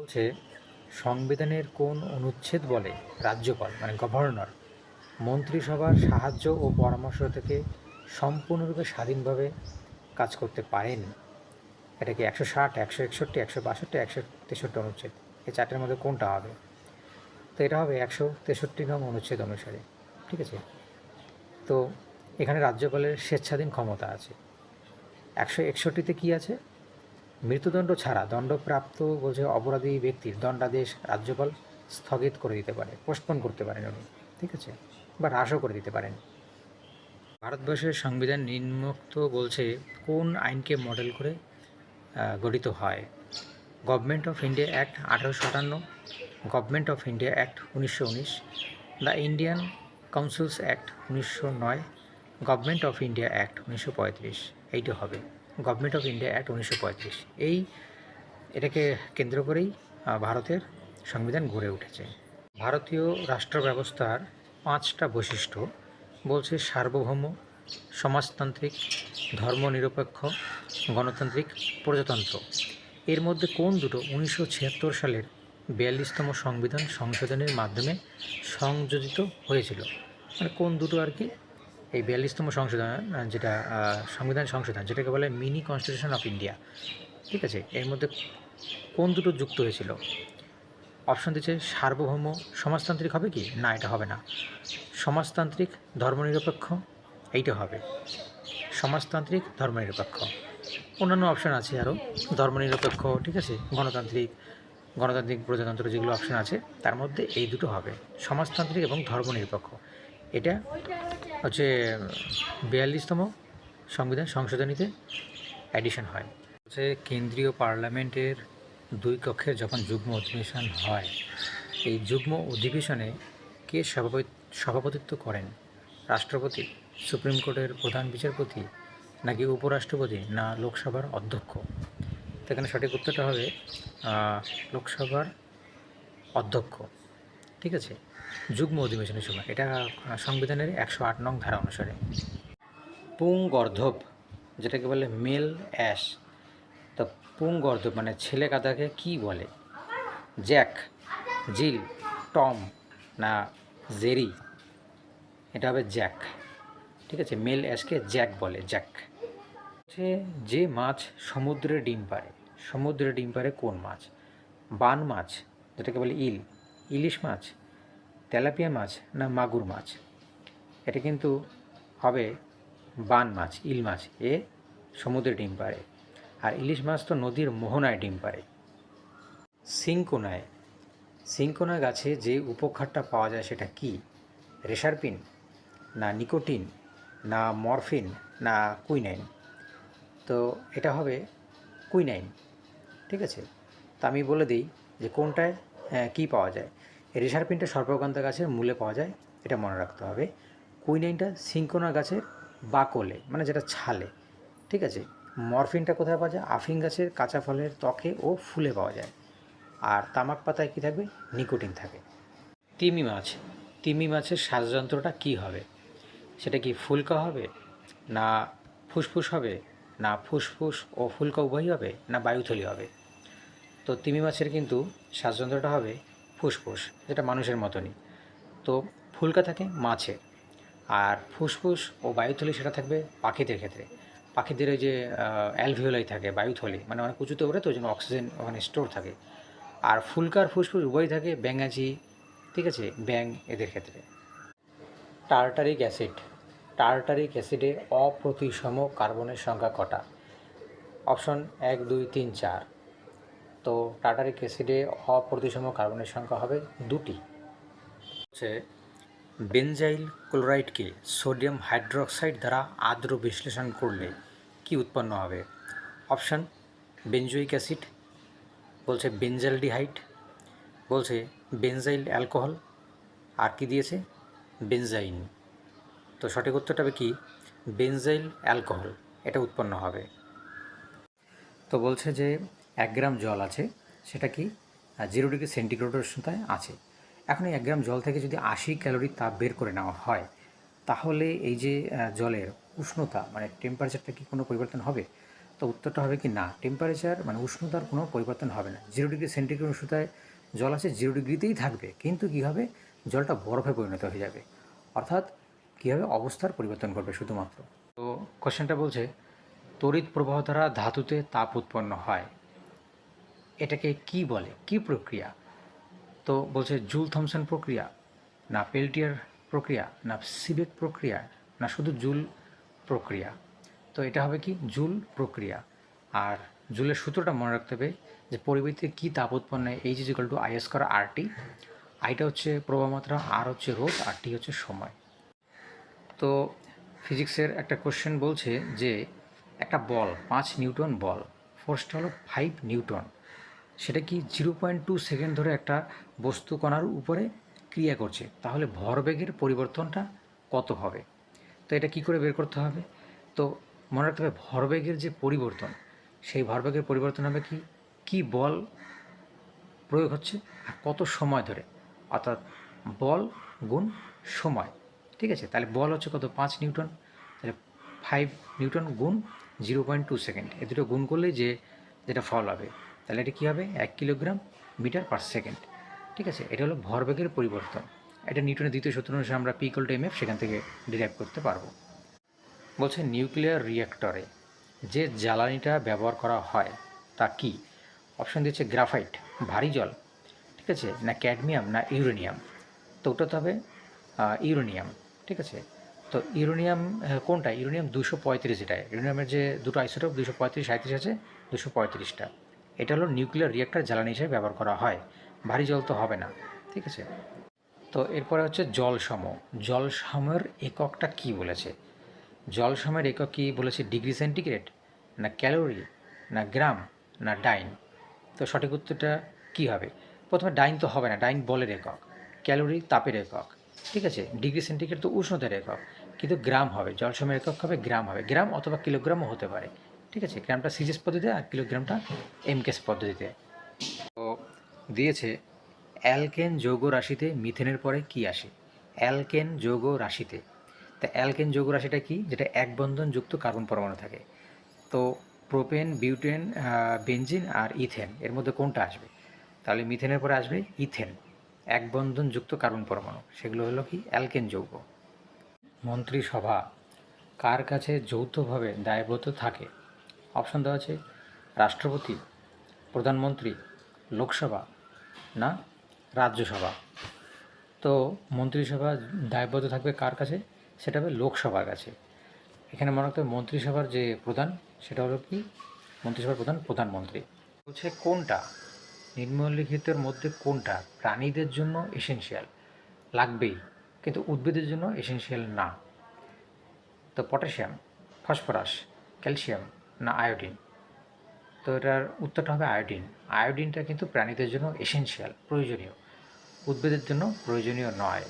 বলছে, সংবিধানের কোন অনুচ্ছেদ বলে রাজ্যপাল মানে গভর্নর, মন্ত্রিসভার সাহায্য ও পরামর্শ থেকে সম্পূর্ণরূপে স্বাধীনভাবে কাজ করতে পারেন। এটা কি একশো ষাট, একশো একষট্টি, একশো বাষট্টি, একশো তেষট্টি অনুচ্ছেদ? এই চারটের মধ্যে কোনটা হবে? তো এটা হবে একশো তেষট্টি নং অনুচ্ছেদ অনুসারে, ঠিক আছে? তো এখানে রাজ্যপালের স্বেচ্ছাধীন ক্ষমতা আছে। একশো একষট্টিতে কী আছে? মৃত্যুদণ্ড ছাড়া দণ্ডপ্রাপ্ত বলছে অপরাধী ব্যক্তির দণ্ডাদেশ রাজ্যপাল স্থগিত করে দিতে পারে পোস্টপোন করতে পারেন উনি, ঠিক আছে? বা হ্রাসও করে দিতে পারেন। ভারতবর্ষের সংবিধান নিম্নোক্ত বলছে কোন আইনকে মডেল করে গঠিত হয়? গভর্নমেন্ট অফ ইন্ডিয়া অ্যাক্ট আঠারোশো সাতান্ন গভর্নমেন্ট অফ ইন্ডিয়া অ্যাক্ট উনিশশো উনিশ দ্য ইন্ডিয়ান কাউন্সিলস অ্যাক্ট উনিশশো নয় গভর্নমেন্ট অফ ইন্ডিয়া অ্যাক্ট উনিশশো পঁয়ত্রিশ, এইটা হবে। গভর্নমেন্ট অফ ইন্ডিয়া অ্যাক্ট উনিশশো পঁয়ত্রিশ। এই এটাকে কেন্দ্র করেই ভারতের সংবিধান গড়ে উঠেছে। ভারতীয় রাষ্ট্র ব্যবস্থার পাঁচটা বৈশিষ্ট্য বলছে সার্বভৌম, সমাজতান্ত্রিক, ধর্মনিরপেক্ষ, গণতান্ত্রিক, প্রজাতন্ত্র। এর মধ্যে কোন দুটো উনিশশো ছিয়াত্তর সালের বিয়াল্লিশতম সংবিধান সংশোধনের মাধ্যমে সংযোজিত হয়েছিল? মানে কোন দুটো আর কি? এই বিয়াল্লিশতম সংশোধন যেটা সংবিধান সংশোধন, যেটাকে বলে মিনি কনস্টিটিউশন অফ ইন্ডিয়া। ঠিক আছে? এর মধ্যে কোন দুটো যুক্ত হয়েছিল? অপশন দিচ্ছে সার্বভৌম সমাজতান্ত্রিক হবে কি? না, এটা হবে না। সমাজতান্ত্রিক, ধর্মনিরপেক্ষ, এইটা হবে। সমাজতান্ত্রিক, ধর্মনিরপেক্ষ। অন্যান্য অপশন আছে আরও ধর্মনিরপেক্ষ, ঠিক আছে? গণতান্ত্রিক গণতান্ত্রিক প্রজাতন্ত্র যেগুলো অপশন আছে, তার মধ্যে এই দুটো হবে। সমাজতান্ত্রিক এবং ধর্মনিরপেক্ষ। এটা হচ্ছে, বিয়াল্লিশতম সংবিধান সংশোধনীতে অ্যাডিশন হয়। হচ্ছে কেন্দ্রীয় পার্লামেন্টের দুই কক্ষের যখন যুগ্ম অধিবেশন হয়, এই যুগ্ম অধিবেশনে কে সভাপতি, সভাপতিত্ব করেন? রাষ্ট্রপতি, সুপ্রিম কোর্টের প্রধান বিচারপতি নাকি উপরাষ্ট্রপতি? না, লোকসভার অধ্যক্ষ? এখানে সঠিক উত্তরটা হবে লোকসভার অধ্যক্ষ। ঠিক আছে? যুগ্ম অধিবেশনের সময়। এটা সংবিধানের একশো আট নং ধারা অনুসারে। পুংগর্ধব যেটাকে বলে মেল অ্যাশ। তো পুংগর্ধব মানে ছেলে কাদাকে কি বলে? জ্যাক, জিল, টম না জেরি? এটা হবে জ্যাক। ঠিক আছে? মেল অ্যাশকে জ্যাক বলে, জ্যাক। হচ্ছে যে মাছ সমুদ্রে ডিম পারে সমুদ্রে ডিম পারে কোন মাছ? বান মাছ, যেটাকে বলে ইল। ইলিশ মাছ তেলাপিয়া মাছ না মাগুর মাছ? এটা কিন্তু হবে বান মাছ, ইল মাছ। এ সমুদ্রে ডিম পারে আর ইলিশ মাছ তো নদীর মোহনায় ডিম পারে সিঙ্কোনায় সিঙ্কোনা গাছে যে উপখারটা পাওয়া যায় সেটা কি? রেসারপিন? না নিকোটিন? না মরফিন? না কুইনাইন? তো এটা হবে কুইনাইন। ঠিক আছে? তা আমি বলে দিই যে কোনটায় কী পাওয়া যায়? রেসারপিনটা সর্পকান্তা গাছের মূলে পাওয়া যায়, এটা মনে রাখতে হবে। কুইনাইনটা সিঙ্কোনা গাছের বাকলে মানে যেটা ছালে, ঠিক আছে? মরফিনটা কোথায় পাওয়া যায়? আফিং গাছের কাঁচা ফলের ত্বকে ও ফুলে পাওয়া যায়। আর তামাক পাতায় কী থাকবে? নিকোটিন থাকে। তিমি মাছ, তিমি মাছের শ্বাসযন্ত্রটা কী হবে? সেটা কি ফুলকা হবে? না ফুসফুস হবে? না ফুসফুস ও ফুলকা উভয়ই হবে? না বায়ুথলি হবে? তো তিমি মাছের কিন্তু শ্বাসযন্ত্রটা হবে ফুসফুস, যেটা মানুষের মতনই। তো ফুলকা থাকে মাছের আর ফুসফুস ও বায়ুথলি সেটা থাকবে পাখিদের ক্ষেত্রে। পাখিদের ওই যে অ্যালভিওলাই থাকে, বায়ুথলি মানে অনেক উঁচুতে ওঠে তো, ওই জন্য অক্সিজেন ওখানে স্টোর থাকে। আর ফুলকার ফুসফুস উভয় থাকে ব্যাঙাচি ঠিক আছে? ব্যাং এদের ক্ষেত্রে। টার্টারিক অ্যাসিড, টার্টারিক অ্যাসিডে অপ্রতিসম কার্বনের সংখ্যা কটা? অপশন এক, দুই, তিন, চার। তো টার্টারিক অ্যাসিডে অপ্রতিসম কার্বনের সংখ্যা হবে দুটি। হচ্ছে বেনজাইল ক্লোরাইডকে সোডিয়াম হাইড্রোক্সাইড দ্বারা আর্দ্র বিশ্লেষণ করলে কি উৎপন্ন হবে? অপশান, বেনজোইক অ্যাসিড, বলছে বেনজালডিহাইড, বলছে বেনজাইল অ্যালকোহল, আর কি দিয়েছে? বেনজাইন। তো সঠিক উত্তরটা হবে কি? বেনজাইল অ্যালকোহল, এটা উৎপন্ন হবে। তো বলছে যে এক গ্রাম জল আছে, সেটা কি জিরো ডিগ্রি সেন্টিগ্রেডের উষ্ণতায় আছে। এখন এই এক গ্রাম জল থেকে যদি আশি ক্যালোরি তাপ বের করে নেওয়া হয়, তাহলে এই যে জলের উষ্ণতা মানে টেম্পারেচারটা কি কোনো পরিবর্তন হবে? তো উত্তরটা হবে কি না টেম্পারেচার মানে উষ্ণতার কোনো পরিবর্তন হবে না। জিরো ডিগ্রি সেন্টিগ্রেড উষ্ণতায় জল আছে জিরো ডিগ্রিতেই থাকবে, কিন্তু কী হবে, জলটা বরফে পরিণত হয়ে যাবে। অর্থাৎ কী হবে, অবস্থার পরিবর্তন করবে শুধুমাত্র। তো কোশ্চেনটা বলছে, তড়িৎ প্রবাহ দ্বারা ধাতুতে তাপ উৎপন্ন হয়। এটাকে কি বলে? কি প্রক্রিয়া? তো বলছে জুল থমসন প্রক্রিয়া, না পেল্টিয়ার প্রক্রিয়া, না সিবেক প্রক্রিয়া, না শুধু জুল প্রক্রিয়া। তো এটা হবে কি? জুল প্রক্রিয়া। আর জুলের সূত্রটা মনে রাখতে হবে যে পরিবেশে কী তাপ উৎপন্ন হয় H is two I square R T আইটা হচ্ছে প্রবাহমাত্রা আর হচ্ছে রোধ, আর টি হচ্ছে সময়। তো ফিজিক্সের একটা কোশ্চেন বলছে যে একটা বল, পাঁচ নিউটন বল, ফোর্সটা হলো ফাইভ নিউটন। সেটা কি জিরো পয়েন্ট টু সেকেন্ড ধরে একটা বস্তু কণার উপরে ক্রিয়া করছে, তাহলে ভরবেগের পরিবর্তনটা কত হবে? তো এটা কি করে বের করতে হবে? তো মনে রাখতে হবে ভরবেগের যে পরিবর্তন, সেই ভরবেগের পরিবর্তন হবে কি? কি বল প্রয়োগ হচ্ছে আর কত সময় ধরে? অর্থাৎ বল গুণ সময়, ঠিক আছে? তাহলে বল হচ্ছে কত? পাঁচ নিউটন। তাহলে ফাইভ নিউটন গুণ জিরো পয়েন্ট টু সেকেন্ড এ দুটো গুণ করলেই যে যেটা ফল হবে। তাহলে এটা কী হবে? এক কিলোগ্রাম মিটার পার সেকেন্ড ঠিক আছে? এটা হলো ভরবেগের পরিবর্তন। এটা নিউটনের দ্বিতীয় সূত্র অনুসারে আমরা পিকল টু এমএফ সেখান থেকে ডিরাইভ করতে পারব। বলছে নিউক্লিয়ার রিঅ্যাক্টরে যে জ্বালানিটা ব্যবহার করা হয়, তা কি? অপশন দিচ্ছে গ্রাফাইট ভারী জল। ঠিক আছে? না ক্যাডমিয়াম না ইউরেনিয়াম তো ওটা তো হবে ইউরেনিয়াম ঠিক আছে? তো ইউরেনিয়াম কোনটা? ইউরেনিয়াম দুশো পঁয়ত্রিশ এটা ইউরেনিয়ামের যে দুটো আইসোটপ দুশো পঁয়ত্রিশ সাঁত্রিশ আছে, দুশো পঁয়ত্রিশটা। এটা হলো নিউক্লিয়ার রিঅ্যাক্টর জ্বালানি হিসেবে ব্যবহার করা হয়। ভারী জল তো হবে না, ঠিক আছে? তো এরপরে হচ্ছে জল সম জল সময়ের এককটা কি বলেছে? জল সময়ের একক কি বলেছে? ডিগ্রি সেন্টিগ্রেড না ক্যালোরি না গ্রাম না ডাইন? তো সঠিক উত্তরটা কি হবে? প্রথমে ডাইন তো হবে না, ডাইন বলের একক। ক্যালোরি তাপের একক, ঠিক আছে? ডিগ্রি সেন্টিগ্রেড তো উষ্ণতার একক। কিন্তু গ্রাম হবে জল সময়ের একক হবে গ্রাম হবে। গ্রাম অথবা কিলোগ্রামও হতে পারে। ঠিক আছে, গ্রামটা সিজিএস পদ্ধতিতে আর কিলোগ্রামটা এমকেস পদ্ধতিতে। তো দিয়েছে, অ্যালকেন যৌগ রাশিতে মিথেনের পরে কি আসে? অ্যালকেন যৌগ রাশিতে। তা অ্যালকেন যৌগ রাশিটা কি? যেটা এক বন্ধন যুক্ত কার্বন পরমাণু থাকে। তো প্রোপেন, বিউটেন বেঞ্জিন আর ইথেন, এর মধ্যে কোনটা আসবে? তাহলে মিথেনের পরে আসবে ইথেন, এক বন্ধন যুক্ত কার্বন পরমাণু। সেগুলো হলো কি? অ্যালকেন যৌগ। মন্ত্রিসভা, কার কাছে যৌথভাবে দায়বদ্ধ থাকে? অপশন দেওয়া আছে, রাষ্ট্রপতি, প্রধানমন্ত্রী, লোকসভা না রাজ্যসভা। তো মন্ত্রিসভা দায়বদ্ধ থাকবে কার কাছে? সেটা হবে লোকসভার কাছে। এখানে মনে রাখতে হবে মন্ত্রিসভার যে প্রধান, সেটা হলো কি? মন্ত্রিসভার প্রধান, প্রধানমন্ত্রী। বলছে কোনটা? নিম্নলিখিতের মধ্যে কোনটা? প্রাণীদের জন্য এসেনশিয়াল লাগবেই, কিন্তু উদ্ভিদের জন্য এসেনশিয়াল না। তো পটাশিয়াম, ফসফরাস, ক্যালসিয়াম না আয়োডিন। তো এটার উত্তরটা হবে আয়োডিন। আয়োডিনটা কিন্তু প্রাণীদের জন্য এসেনশিয়াল প্রয়োজনীয়। উদ্ভিদের জন্য প্রয়োজনীয় নয়।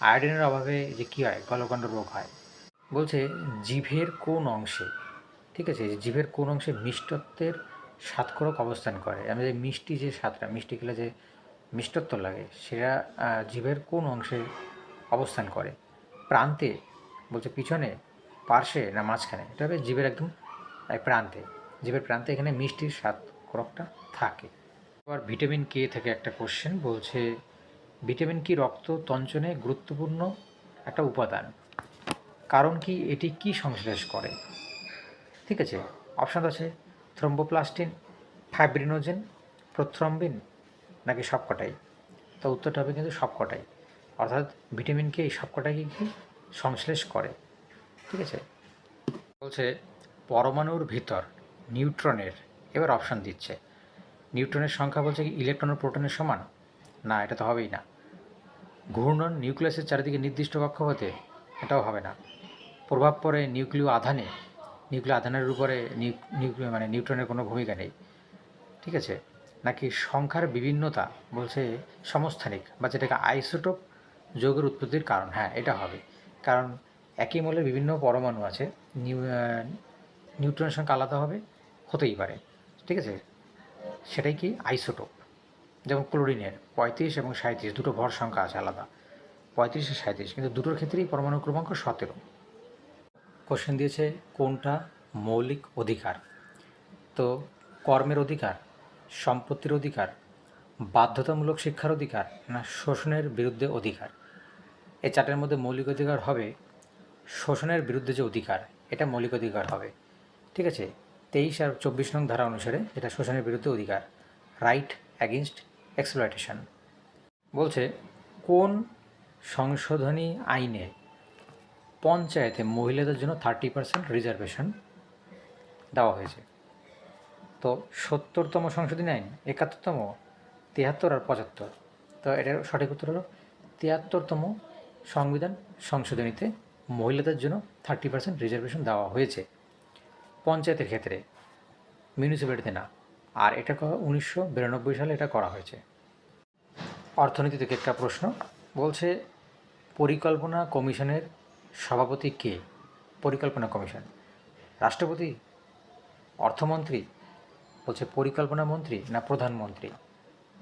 আয়োডিনের অভাবে যে কী হয়? গলগণ্ড রোগ হয়। বলছে জিভের কোন অংশে, ঠিক আছে? জিভের কোন অংশে মিষ্টত্বের স্বাদকরক অবস্থান করে? আমাদের মিষ্টি যে স্বাদটা মিষ্টি খেলে যে মিষ্টত্ব লাগে, সেটা জিভের কোন অংশে অবস্থান করে? প্রান্তে, বলছে পিছনে, পার্শ্বে না মাঝখানে? এটা হবে জিভের একদম প্রান্তে জিভের প্রান্তে এখানে মিষ্টির স্বাদ স্বাদকরকটা থাকে। আবার ভিটামিন কে থেকে একটা কোশ্চেন বলছে, ভিটামিন কি রক্ত তঞ্চনে গুরুত্বপূর্ণ একটা উপাদান? কারণ কি এটি কি সংশ্লেষ করে? ঠিক আছে অপশান আছে থ্রম্বোপ্লাস্টিন ফাইব্রিনোজেন প্রোথ্রম্বিন নাকি সবকটাই? তো উত্তরটা হবে কিন্তু সবকটাই। অর্থাৎ ভিটামিন কে এই সবকটাই কি সংশ্লেষ করে? ঠিক আছে, বলছে পরমাণুর ভিতর নিউট্রনের এবার অপশান দিচ্ছে। নিউট্রনের সংখ্যা বলছে কি ইলেকট্রন ও প্রোটনের সমান? না, এটা তো হবেই না। ঘূর্ণন নিউক্লিয়াসের চারিদিকে নির্দিষ্ট কক্ষপথে এটাও হবে না। প্রভাব পড়ে নিউক্লিয় আধানে। নিউক্লিয় আধানের উপরে নিউক্লিয় মানে নিউট্রনের কোনো ভূমিকা নেই। ঠিক আছে? নাকি সংখ্যার বিভিন্নতা বলছে সমস্থানিক বা যেটাকে আইসোটোপ যৌগের উৎপত্তির কারণ। হ্যাঁ এটা হবে। কারণ একই মৌলের বিভিন্ন পরমাণু আছে। নিউট্রনের সংখ্যা আলাদা হবে, হতেই পারে। ঠিক আছে? সেটাই কি? আইসোটোপ। যেমন ক্লোরিনের, পঁয়ত্রিশ এবং সাঁত্রিশ দুটো ভর সংখ্যা আছে আলাদা। পঁয়ত্রিশ আর সাঁত্রিশ কিন্তু দুটোর ক্ষেত্রেই পরমাণু ক্রমাঙ্ক সতেরো। কোশ্চেন দিয়েছে, কোনটা মৌলিক অধিকার? তো কর্মের অধিকার, সম্পত্তির অধিকার, বাধ্যতামূলক শিক্ষার অধিকার না শোষণের বিরুদ্ধে অধিকার? এই চারটের মধ্যে মৌলিক অধিকার হবে, শোষণের বিরুদ্ধে যে অধিকার, এটা মৌলিক অধিকার হবে। ঠিক আছে, তেইশ আর চব্বিশ নং ধারা অনুসারে এটা শোষণের বিরুদ্ধে অধিকার রাইট অ্যাগেনস্ট এক্সপ্লয়টেশন বলছে, কোন সংশোধনী আইনে পঞ্চায়েতে মহিলাদের জন্য থার্টি পার্সেন্ট রিজার্ভেশন দেওয়া হয়েছে? তো সত্তরতম সংশোধনী আইন, একাত্তরতম তিয়াত্তর আর পঁচাত্তর। তো এটার সঠিক উত্তর হলো তিয়াত্তরতম সংবিধান সংশোধনীতে মহিলাদের জন্য থার্টি পার্সেন্ট রিজার্ভেশন দেওয়া হয়েছে। পঞ্চায়েতের ক্ষেত্রে মিউনিসিপ্যালিটিতে না। আর এটা উনিশশো বিরানব্বই সালে এটা করা হয়েছে। অর্থনীতি থেকে একটা প্রশ্ন, বলছে পরিকল্পনা কমিশনের সভাপতি কে? পরিকল্পনা কমিশন। রাষ্ট্রপতি, অর্থমন্ত্রী, বলছে পরিকল্পনা মন্ত্রী না প্রধানমন্ত্রী?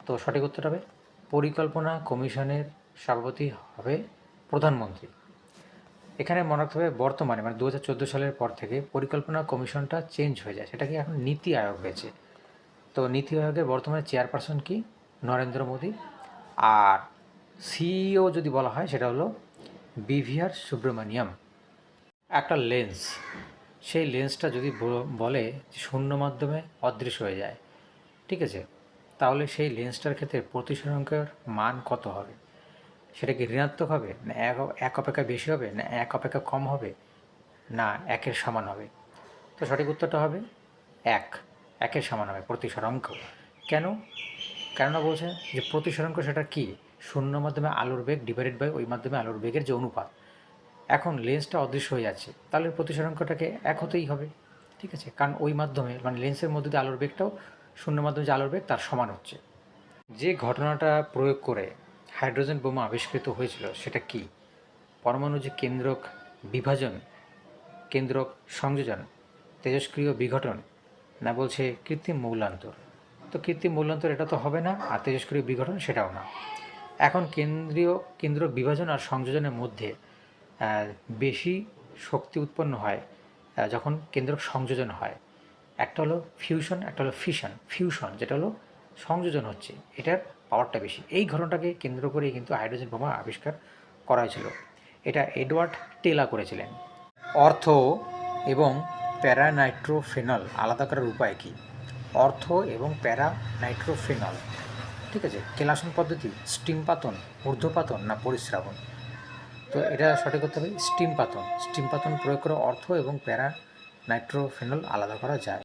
তো সঠিক উত্তর হবে, পরিকল্পনা কমিশনের সভাপতি হবে প্রধানমন্ত্রী। এখানে মনে রাখতে হবে বর্তমানে মানে দু হাজার চোদ্দ সালের পর থেকে পরিকল্পনা কমিশনটা চেঞ্জ হয়ে যায়। সেটাকে এখন নীতি আয়োগ হয়েছে? তো নীতি আয়োগের বর্তমানে চেয়ারপারসন কি? নরেন্দ্র মোদী। আর সিইও যদি বলা হয়, সেটা হলো বিভিআর সুব্রমণিয়াম একটা লেন্স সেই লেন্সটা যদি বলে শূন্য মাধ্যমে অদৃশ্য হয়ে যায়, ঠিক আছে? তাহলে সেই লেন্সটার ক্ষেত্রে প্রতিসরাঙ্কের মান কত হবে? সেটা কি ঋণাত্মক হবে? না, এক এক অপেক্ষা বেশি হবে? না, এক অপেক্ষা কম হবে? না, একের সমান হবে। তো সঠিক উত্তরটা হবে এক। একের সমান হবে প্রতিসরাঙ্ক কেন? কেননা বলছে যে প্রতিসরাঙ্ক সেটা কি? শূন্য মাধ্যমে আলোর বেগ ডিভাইডেড বাই ওই মাধ্যমে আলোর বেগের যে অনুপাত। এখন লেন্সটা অদৃশ্য হয়ে যাচ্ছে, তাহলে প্রতিসরাঙ্কটাকে এক হতেই হবে। ঠিক আছে? কারণ ওই মাধ্যমে মানে লেন্সের মধ্যে দিয়ে আলোর বেগটাও শূন্য মাধ্যমে যে আলোর বেগ, তার সমান হচ্ছে। যে ঘটনাটা প্রয়োগ করে হাইড্রোজেন বোমা আবিষ্কৃত হয়েছিল, সেটা কি? পরমাণু যে কেন্দ্রক বিভাজন, কেন্দ্রক সংযোজন তেজস্ক্রিয় বিঘটন, না বলছে কৃত্রিম মৌলান্তর? তো কৃত্রিম মৌলান্তর এটা তো হবে না, আর তেজস্ক্রিয় বিঘটন সেটাও না। এখন কেন্দ্রীয় কেন্দ্র বিভাজন আর সংযোজনের মধ্যে বেশি শক্তি উৎপন্ন হয় যখন কেন্দ্র সংযোজন হয়। একটা হলো ফিউশন একটা হলো ফিশন ফিউশন যেটা হলো সংযোজন হচ্ছে। এটার পাওয়ারটা বেশি। এই ঘটনাটাকে কেন্দ্র করেই কিন্তু হাইড্রোজেন বোমা আবিষ্কার করা হয়েছিল। এটা এডওয়ার্ড টেলা করেছিলেন। অর্থ এবং প্যারানাইট্রোফেনল আলাদা করার উপায় কী? অর্থ এবং প্যারানাইট্রোফেনল, ঠিক আছে? কেলাসন পদ্ধতি, স্টিম পাতন ঊর্ধ্বপাতন না পরিশ্রাবণ? তো এটা সঠিক করতে হবে, স্টিম পাতন। স্টিম পাতন প্রয়োগ করে অর্থ এবং প্যারা নাইট্রোফেনল আলাদা করা যায়।